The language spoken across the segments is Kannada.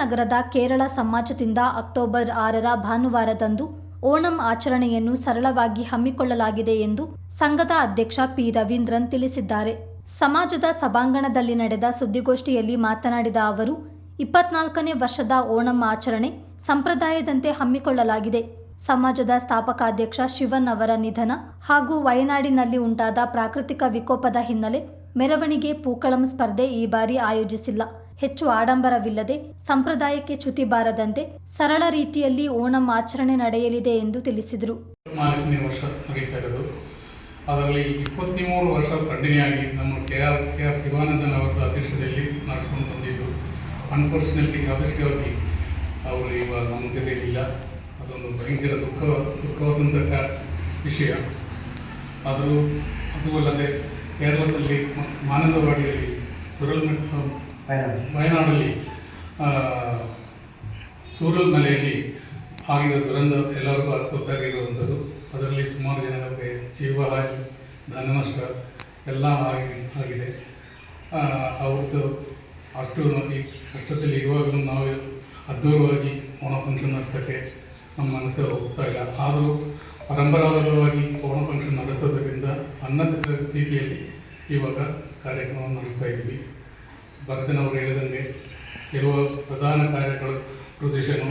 ನಗರದ ಕೇರಳ ಸಮಾಜದಿಂದ ಅಕ್ಟೋಬರ್ ಆರರ ಭಾನುವಾರದಂದು ಓಣಂ ಆಚರಣೆಯನ್ನು ಸರಳವಾಗಿ ಹಮ್ಮಿಕೊಳ್ಳಲಾಗಿದೆ ಎಂದು ಸಂಘದ ಅಧ್ಯಕ್ಷ ಪಿ. ರವೀಂದ್ರನ್ ತಿಳಿಸಿದ್ದಾರೆ. ಸಮಾಜದ ಸಭಾಂಗಣದಲ್ಲಿ ನಡೆದ ಸುದ್ದಿಗೋಷ್ಠಿಯಲ್ಲಿ ಮಾತನಾಡಿದ ಅವರು, ಇಪ್ಪತ್ನಾಲ್ಕನೇ ವರ್ಷದ ಓಣಂ ಆಚರಣೆ ಸಂಪ್ರದಾಯದಂತೆ ಹಮ್ಮಿಕೊಳ್ಳಲಾಗಿದೆ. ಸಮಾಜದ ಸ್ಥಾಪಕಾಧ್ಯಕ್ಷ ಶಿವನ್ ಅವರ ನಿಧನ ಹಾಗೂ ವಯನಾಡಿನಲ್ಲಿ ಉಂಟಾದ ಪ್ರಾಕೃತಿಕ ವಿಕೋಪದ ಹಿನ್ನೆಲೆ ಮೆರವಣಿಗೆ ಪೂಕಳಂ ಸ್ಪರ್ಧೆ ಈ ಬಾರಿ ಆಯೋಜಿಸಿಲ್ಲ. ಹೆಚ್ಚು ಆಡಂಬರವಿಲ್ಲದೆ ಸಂಪ್ರದಾಯಕ್ಕೆ ಚ್ಯುತಿ ಬಾರದಂತೆ ಸರಳ ರೀತಿಯಲ್ಲಿ ಓಣಂ ಆಚರಣೆ ನಡೆಯಲಿದೆ ಎಂದು ತಿಳಿಸಿದರು. ಅದರಲ್ಲಿ ಇಪ್ಪತ್ತ್ಮೂರು ವರ್ಷ ಕಂಟಿನ್ಯೂ ಆಗಿ ನಮ್ಮ K R K R Shivanandan ಅವರ ಅಧ್ಯಕ್ಷತೆಯಲ್ಲಿ ನಡೆಸ್ಕೊಂಡು ಬಂದಿದ್ದು. ಅನ್ಫಾರ್ಚುನೇಟ್ಲಿ ಅದೃಷ್ಟವಾಗಿ ಅವರು ಇವಾಗ ನಮ್ಮ ಜೊತೆಗಿಲ್ಲ ಅದೊಂದು ಭಯಂಕರ ದುಃಖ ದುಃಖವಾದಂತಹ ವಿಷಯ. ಆದರೂ, ಅದು ಅಲ್ಲದೆ, ಕೇರಳದಲ್ಲಿ ಮಾನಂದವಾಡಿಯಲ್ಲಿ ಸುರಲ್ಮೆಟ್ ವಯನಾಡಲ್ಲಿ ಆ, ಸೂರಲ್ ಮಲೆಯಲ್ಲಿ ಆಗಿದ ದುರಂತ ಎಲ್ಲರಿಗೂ ಗೊತ್ತಾಗಿರುವಂಥದ್ದು. ಅದರಲ್ಲಿ ಸುಮಾರು ಜನಗಳಿಗೆ ಜೀವಹಾನಿ ಧನನಷ್ಟ ಎಲ್ಲ ಆಗಿ ಆಗಿದೆ. ಅವ್ರದ್ದು ಅಷ್ಟು ಈ ಕಷ್ಟದಲ್ಲಿ ಇರುವಾಗಲೂ ನಾವು ಅದ್ಧೂರವಾಗಿ ಓಣ ಫಂಕ್ಷನ್ ನಡೆಸೋಕ್ಕೆ ನಮ್ಮ ಮನಸ್ಸು ಹೋಗ್ತಾ ಇಲ್ಲ. ಆದರೂ ಪರಂಪರಾಗತವಾಗಿ ಓಣ ಫಂಕ್ಷನ್ ನಡೆಸೋದ್ರಿಂದ ಸಣ್ಣ ರೀತಿಯಲ್ಲಿ ಇವಾಗ ಕಾರ್ಯಕ್ರಮವನ್ನು ನಡೆಸ್ತಾ ಇದ್ದೀವಿ. ಭರತನ್ ಅವರು ಹೇಳಿದಂಗೆ ಕೆಲವು ಪ್ರಧಾನ ಕಾರ್ಯಗಳು ಪ್ರೊಸೆಷನು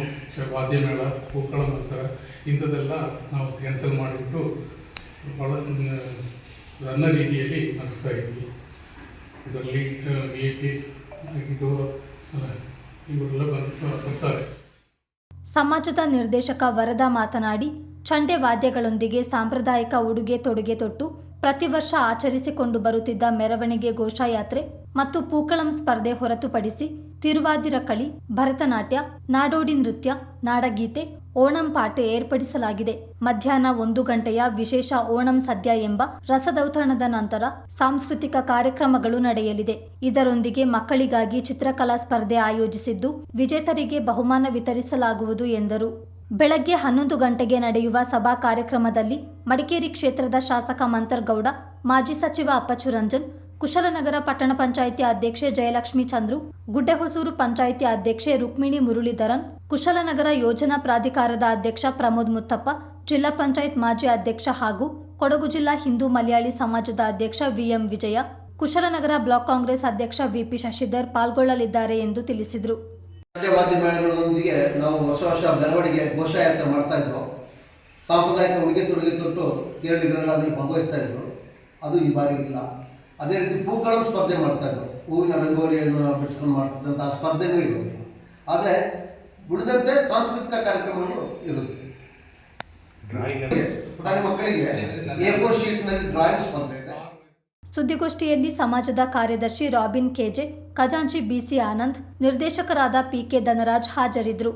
ವಾದ್ಯಮೇಳ ಹೂಕಳ ಮತ್ಸರ ಇಂಥದ್ದೆಲ್ಲ ನಾವು ಕ್ಯಾನ್ಸಲ್ ಮಾಡಿಬಿಟ್ಟು ಭಾಳ ಸಣ್ಣ ರೀತಿಯಲ್ಲಿ ನಡೆಸ್ತಾ ಇದ್ವಿ ಇದರಲ್ಲಿ ಬಿ ಎ ಪಿ ಇದು ಇವರೆಲ್ಲ ಬರ್ತಾರೆ. ಸಮಾಜದ ನಿರ್ದೇಶಕ ವರದಾ ಮಾತನಾಡಿ, ಚಂಡೆ ವಾದ್ಯಗಳೊಂದಿಗೆ ಸಾಂಪ್ರದಾಯಿಕ ಉಡುಗೆ ತೊಡುಗೆ ತೊಟ್ಟು ಪ್ರತಿ ವರ್ಷ ಆಚರಿಸಿಕೊಂಡು ಬರುತ್ತಿದ್ದ ಮೆರವಣಿಗೆ ಘೋಷಯಾತ್ರೆ ಮತ್ತು ಪೂಕಳಂ ಸ್ಪರ್ಧೆ ಹೊರತುಪಡಿಸಿ ತಿರುವಾದಿರ ಕಳಿ, ಭರತನಾಟ್ಯ, ನಾಡೋಡಿ ನೃತ್ಯ, ನಾಡಗೀತೆ, ಓಣಂ ಪಾಠ ಏರ್ಪಡಿಸಲಾಗಿದೆ. ಮಧ್ಯಾಹ್ನ ಒಂದು ಗಂಟೆಯ ವಿಶೇಷ ಓಣಂ ಸದ್ಯ ಎಂಬ ರಸದೌತಣದ ನಂತರ ಸಾಂಸ್ಕೃತಿಕ ಕಾರ್ಯಕ್ರಮಗಳು ನಡೆಯಲಿದೆ. ಇದರೊಂದಿಗೆ ಮಕ್ಕಳಿಗಾಗಿ ಚಿತ್ರಕಲಾ ಸ್ಪರ್ಧೆ ಆಯೋಜಿಸಿದ್ದು, ವಿಜೇತರಿಗೆ ಬಹುಮಾನ ವಿತರಿಸಲಾಗುವುದು ಎಂದರು. ಬೆಳಗ್ಗೆ ಹನ್ನೊಂದು ಗಂಟೆಗೆ ನಡೆಯುವ ಸಭಾ ಕಾರ್ಯಕ್ರಮದಲ್ಲಿ ಮಡಿಕೇರಿ ಕ್ಷೇತ್ರದ ಶಾಸಕ ಮಂತರ್ಗೌಡ, ಮಾಜಿ ಸಚಿವ ಅಪ್ಪಚ್ಚು ರಂಜನ್ ಕುಶಲನಗರ ಪಟ್ಟಣ ಪಂಚಾಯಿತಿ ಅಧ್ಯಕ್ಷೆ ಜಯಲಕ್ಷ್ಮಿ ಚಂದ್ರು, ಗುಡ್ಡೆಹೊಸೂರು ಪಂಚಾಯಿತಿ ಅಧ್ಯಕ್ಷೆ ರುಕ್ಮಿಣಿ ಮುರಳೀಧರನ್, ಕುಶಲನಗರ ಯೋಜನಾ ಪ್ರಾಧಿಕಾರದ ಅಧ್ಯಕ್ಷ ಪ್ರಮೋದ್ ಮುತ್ತಪ್ಪ, ಜಿಲ್ಲಾ ಪಂಚಾಯತ್ ಮಾಜಿ ಅಧ್ಯಕ್ಷ ಹಾಗೂ ಕೊಡಗು ಜಿಲ್ಲಾ ಹಿಂದೂ ಮಲಯಾಳಿ ಸಮಾಜದ ಅಧ್ಯಕ್ಷ ವಿಎಂ ವಿಜಯ, ಕುಶಲನಗರ ಬ್ಲಾಕ್ ಕಾಂಗ್ರೆಸ್ ಅಧ್ಯಕ್ಷ ವಿಪಿ ಶಶಿಧರ್ ಪಾಲ್ಗೊಳ್ಳಲಿದ್ದಾರೆ ಎಂದು ತಿಳಿಸಿದರು. ಸಾಂಪ್ರದಾಯಿಕ ಉಡುಗೆ ತೊಡುಗೆ ತೊಟ್ಟು ಭಾಗವಹಿಸ್ತಾ ಇದ್ರು, ಅದು ಈ ಬಾರಿ ಇಲ್ಲ. ಅದೇ ರೀತಿ ಪೂಕಳಂ ಸ್ಪರ್ಧೆ ಮಾಡ್ತಾ ಇದ್ವು ಹೂವಿನ ರಂಗೋಲಿಯನ್ನು ಬಿಡಿಸ್ಕೊಂಡು ಮಾಡ್ತಿದ್ದಂಥ ಆ ಸ್ಪರ್ಧೆನೂ ಇರುತ್ತೆ ಆದರೆ ಉಳಿದಂತೆ ಸಾಂಸ್ಕೃತಿಕ ಕಾರ್ಯಕ್ರಮಗಳು ಇರುತ್ತೆ. ಪುಟಾಣಿ ಮಕ್ಕಳಿಗೆ ಎ ಫೋರ್ ಶೀಟ್ನಲ್ಲಿ ಡ್ರಾಯಿಂಗ್ ಸ್ಪರ್ಧೆ ಇದೆ. ಸುದ್ದಿಗೋಷ್ಠಿಯಲ್ಲಿ ಸಮಾಜದ ಕಾರ್ಯದರ್ಶಿ ರಾಬಿನ್ ಕೆಜೆ ಖಜಾಂಚಿ ಬಿಸಿ ಆನಂದ್ ನಿರ್ದೇಶಕರಾದ ಪಿಕೆ ಧನರಾಜ್ ಹಾಜರಿದ್ದರು.